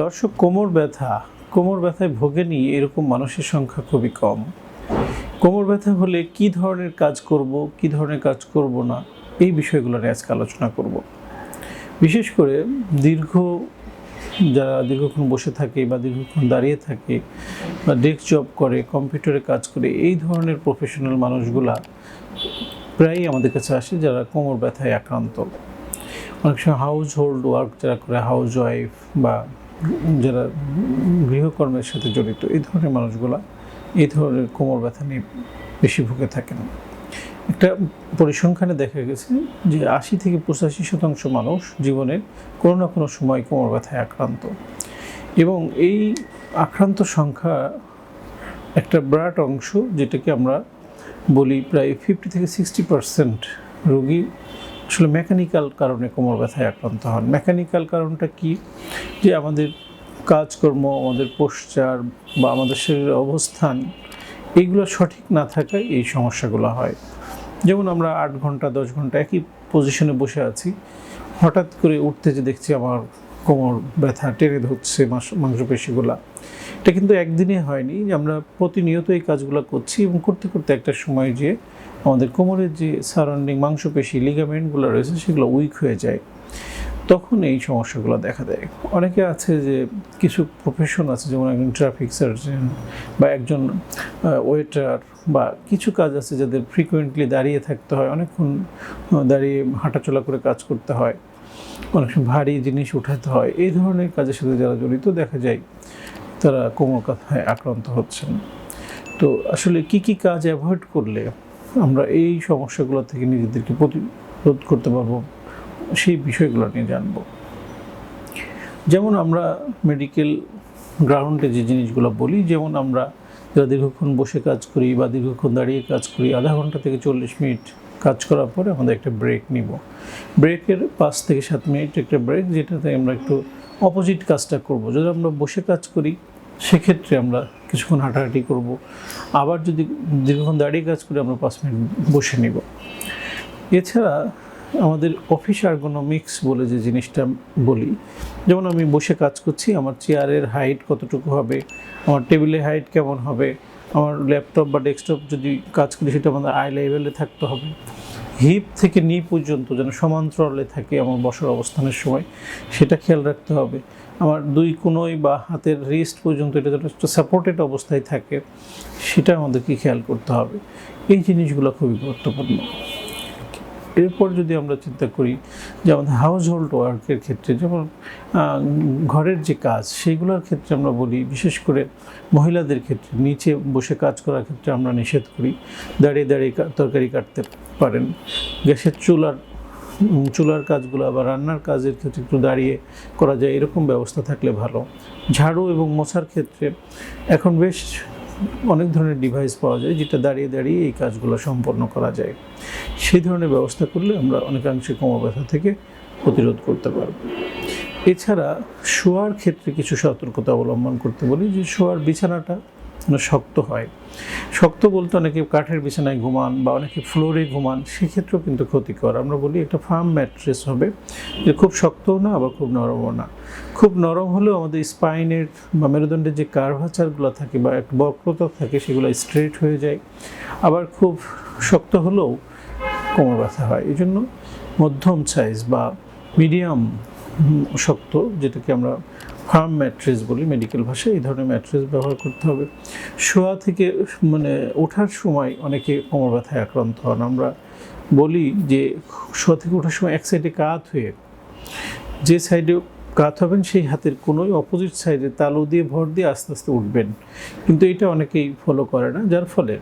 দর্শক, কোমর ব্যথা। কোমর ব্যথায় ভোগেনি এরকম মানুষের সংখ্যা খুবই কম। কোমর ব্যথা হলে কি ধরনের কাজ করব, কি ধরনের কাজ করব না, এই বিষয়গুলো নিয়ে আজকে আলোচনা করব। বিশেষ করে দীর্ঘ যারা দীর্ঘক্ষণ বসে থাকে বা দীর্ঘক্ষণ দাঁড়িয়ে থাকে বা ডেস্ক জব করে, কম্পিউটারে কাজ করে, এই ধরনের প্রফেশনাল মানুষগুলা প্রায়ই আমাদের কাছে আসে যারা কোমর ব্যথায় আক্রান্ত। অনেক সময় হাউস হোল্ড ওয়ার্ক যারা করে হাউস ওয়াইফ বা যারা গৃহকর্মের সাথে জড়িত, এই ধরনের মানুষগুলা এই ধরনের কোমর ব্যথা নিয়ে বেশি ভুগে থাকেন। একটা পরিসংখ্যানে দেখা গেছে যে আশি থেকে পঁচাশি শতাংশ মানুষ জীবনের কোনো না কোনো সময় কোমর ব্যথায় আক্রান্ত। এবং এই আক্রান্ত সংখ্যা একটা বিরাট অংশ, যেটাকে আমরা বলি প্রায় ফিফটি থেকে সিক্সটি পার্সেন্ট রোগী আসলে মেকানিক্যাল কারণে কোমর ব্যথায় আক্রান্ত হন। মেকানিক্যাল কারণটা কি? যে আমাদের কাজকর্ম, আমাদের পোশ্চার বা আমাদের শরীরের অবস্থান এইগুলো সঠিক না থাকায় এই সমস্যাগুলো হয়। যেমন আমরা আট ঘণ্টা, দশ ঘণ্টা একই পজিশনে বসে আছি। হঠাৎ করে উঠতে যে দেখছি আমার কোমর ব্যথা, টেনে ধরছে মাংস- মাংসপেশিগুলা। এটা কিন্তু একদিনে হয়নি। যে আমরা প্রতিনিয়ত এই কাজগুলো করছি এবং করতে করতে একটা সময় যে আমাদের কোমরের যে সারাউন্ডিং মাংসপেশি, লিগামেন্টগুলো রয়েছে, সেগুলো উইক হয়ে যায়। তখন এই সমস্যাগুলো দেখা দেয়। অনেকে আছে যে কিছু প্রফেশন আছে, যেমন একজন ট্রাফিক সার্জন বা একজন ওয়েটার বা কিছু কাজ আছে যাদের ফ্রিকুয়েন্টলি দাঁড়িয়ে থাকতে হয়, অনেকক্ষণ দাঁড়িয়ে হাঁটাচলা করে কাজ করতে হয়, অনেক সময় ভারী জিনিস উঠাতে হয়, এই ধরনের কাজের সাথে যারা জড়িত দেখা যায়, তারা কোমর কথায় আক্রান্ত হচ্ছেন। তো আসলে কি কি কাজ অ্যাভয়েড করলে আমরা এই সমস্যাগুলো থেকে নিজেদেরকে প্রতিরোধ করতে পারব, সেই বিষয়গুলো নিয়ে জানব। যেমন আমরা মেডিকেল গ্রাউন্ডে যে জিনিসগুলো বলি, যেমন আমরা যারা দীর্ঘক্ষণ বসে কাজ করি বা দীর্ঘক্ষণ দাঁড়িয়ে কাজ করি, আধা ঘণ্টা থেকে চল্লিশ মিনিট কাজ করার পরে আমাদের একটা ব্রেক নিব। ব্রেকের পাঁচ থেকে সাত মিনিট একটা ব্রেক যেটাতে আমরা একটু অপোজিট কাজটা করব। যদি আমরা বসে কাজ করি সেক্ষেত্রে আমরা কিছুক্ষণ হাঁটাহাঁটি করব। আবার যদি দীর্ঘক্ষণ দাঁড়িয়ে কাজ করে আমরা পাঁচ মিনিট বসে নিব। এছাড়া আমাদের অফিস আর্গোনমিক্স বলে যে জিনিসটা বলি, যেমন আমি বসে কাজ করছি, আমার চেয়ারের হাইট কতটুকু হবে, আমার টেবিলের হাইট কেমন হবে, আমার ল্যাপটপ বা ডেস্কটপ যদি কাজ করি সেটা আমাদের আই লেভেলে থাকতে হবে। হিপ থেকে নি পর্যন্ত যেন সমান্তরালে থাকে আমার বসার অবস্থানের সময়, সেটা খেয়াল রাখতে হবে। আমার দুই কোনোই বা হাতের রিস্ট পর্যন্ত এটা যেন একটা সাপোর্টেড অবস্থায় থাকে, সেটা আমাদেরকে খেয়াল করতে হবে। এই জিনিসগুলো খুবই গুরুত্বপূর্ণ। এরপর যদি আমরা চিন্তা করি যে আমাদের হাউস হোল্ড ওয়ার্কের ক্ষেত্রে যেমন ঘরের যে কাজ, সেইগুলোর ক্ষেত্রে আমরা বলি, বিশেষ করে মহিলাদের ক্ষেত্রে, নিচে বসে কাজ করার ক্ষেত্রে আমরা নিষেধ করি, দাঁড়িয়ে দাঁড়িয়ে তরকারি কাটতে পারেন। গ্যাসের চুলার চুলার কাজগুলো বা রান্নার কাজের ক্ষেত্রে একটু দাঁড়িয়ে করা যায়, এরকম ব্যবস্থা থাকলে ভালো। ঝাড়ু এবং মোছার ক্ষেত্রে এখন বেশ অনেক ধরনের ডিভাইস পাওয়া যায়, যেটা দাঁড়িয়ে দাঁড়িয়ে এই কাজগুলো সম্পন্ন করা যায়। সেই ধরনের ব্যবস্থা করলে আমরা অনেকাংশে কোমর ব্যথা থেকে প্রতিরোধ করতে পারব। এছাড়া শোয়ার ক্ষেত্রে কিছু সতর্কতা অবলম্বন করতে বলি যে শোয়ার বিছানাটা শক্ত হয়। শক্ত বলতে অনেকে কাঠের বিছানায় ঘুমান বা অনেকে ফ্লোরে ঘুমান, সেক্ষেত্রেও কিন্তু ক্ষতিকর। আমরা বলি একটা ফার্ম ম্যাট্রেস হবে যে খুব শক্তও না, আবার খুব নরমও না। খুব নরম হলেও আমাদের স্পাইনের বা মেরুদণ্ডের যে কার্ভাচারগুলো থাকে বা এক বক্রতা থাকে, সেগুলো স্ট্রেট হয়ে যায়। আবার খুব শক্ত হলেও কোমর ব্যথা হয়। এই জন্য মধ্যম সাইজ বা মিডিয়াম শক্ত, যেটাকে আমরা ফার্ম ম্যাট্রেস বলি মেডিকেল ভাষায় এই ধরনের ম্যাট্রেস ব্যবহার করতে হবে। শোয়া থেকে মানে ওঠার সময় অনেকে কোমর ব্যথায় আক্রান্ত হন। আমরা বলি যে শোয়া থেকে ওঠার সময় এক সাইডে কাত হয়ে, যে সাইডে কাত হবেন, সেই হাতের কোনোই অপোজিট সাইডে তালু দিয়ে, ভর দিয়ে আস্তে আস্তে উঠবেন। কিন্তু এটা অনেকেই ফলো করে না। যার ফলে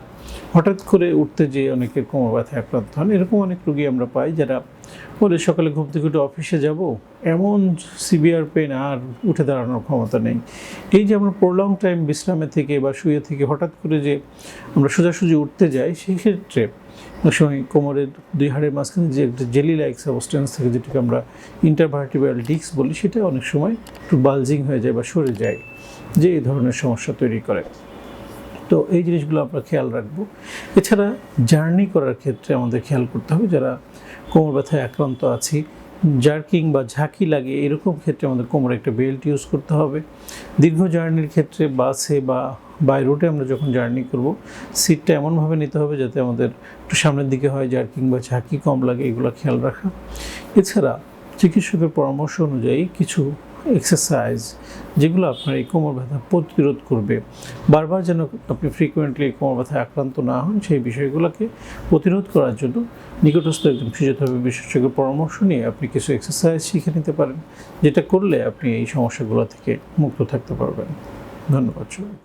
হঠাৎ করে উঠতে যেয়ে অনেকের কোমর ব্যথায় আক্রান্ত হন। এরকম অনেক রুগী আমরা পাই যারা বলে সকালে ঘুম থেকে উঠে অফিসে যাব। এমন সিভিয়ার পেন আর উঠে দাঁড়ানোর ক্ষমতা নেই। এই যে আমরা প্রলং টাইম বিশ্রামে থেকে বা শুয়ে থেকে হঠাৎ করে যে আমরা সোজাসুজি উঠতে যাই, সেই ক্ষেত্রে অনেক সময় কোমরের দুই হাড়ের মাঝখানে যে একটা জেলি লাইক সাবস্টেন্স থাকে, যেটাকে আমরা ইন্টারভার্টিব্রাল ডিস্ক বলি, সেটা অনেক সময় একটু বালজিং হয়ে যায় বা সরে যায়, যে এই ধরনের সমস্যা তৈরি করে। তো এই জিনিসগুলো আমরা খেয়াল রাখব। এছাড়া জার্নি করার ক্ষেত্রে আমাদের খেয়াল করতে হবে যারা কোমর ব্যথায় আক্রান্ত আছি, জার্কিং বা ঝাঁকি লাগে এরকম ক্ষেত্রে আমাদের কোমরে একটা বেল্ট ইউজ করতে হবে। দীর্ঘ জার্নির ক্ষেত্রে বাসে বা বাই রুটে আমরা যখন জার্নি করব, সিটটা এমনভাবে নিতে হবে যাতে আমাদের একটু সামনের দিকে হয়, জার্কিং বা ঝাঁকি কম লাগে, এগুলো খেয়াল রাখা। এছাড়া চিকিৎসকের পরামর্শ অনুযায়ী কিছু এক্সারসাইজ যেগুলো আপনার এই কোমর ব্যথা প্রতিরোধ করবে। বারবার যেন আপনি ফ্রিকোয়েন্টলি কোমর ব্যথায় আক্রান্ত না হন, সেই বিষয়গুলোকে প্রতিরোধ করার জন্য নিকটস্থ একজন ফিজিওথেরাপি বিশেষজ্ঞের পরামর্শ নিয়ে আপনি কিছু এক্সারসাইজ শিখে নিতে পারেন, যেটা করলে আপনি এই সমস্যাগুলো থেকে মুক্ত থাকতে পারবেন। ধন্যবাদ সবাই